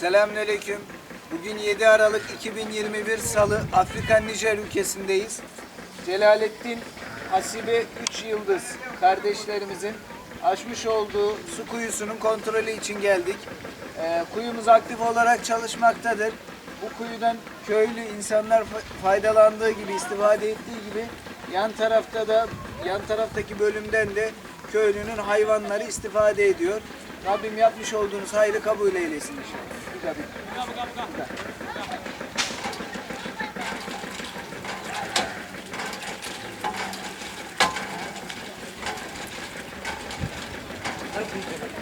Selamünaleyküm. Bugün 7 Aralık 2021 Salı Afrika Nijer ülkesindeyiz. Celalettin Hasibe 3 Yıldız kardeşlerimizin açmış olduğu su kuyusunun kontrolü için geldik. Ee, kuyumuz aktif olarak çalışmaktadır. Bu kuyudan köylü insanlar fa- faydalandığı gibi, istifade ettiği gibi yan tarafta da yan taraftaki bölümden de köylünün hayvanları istifade ediyor. Rabbim yapmış olduğunuz hayrı kabul eylesin inşallah. Hadi.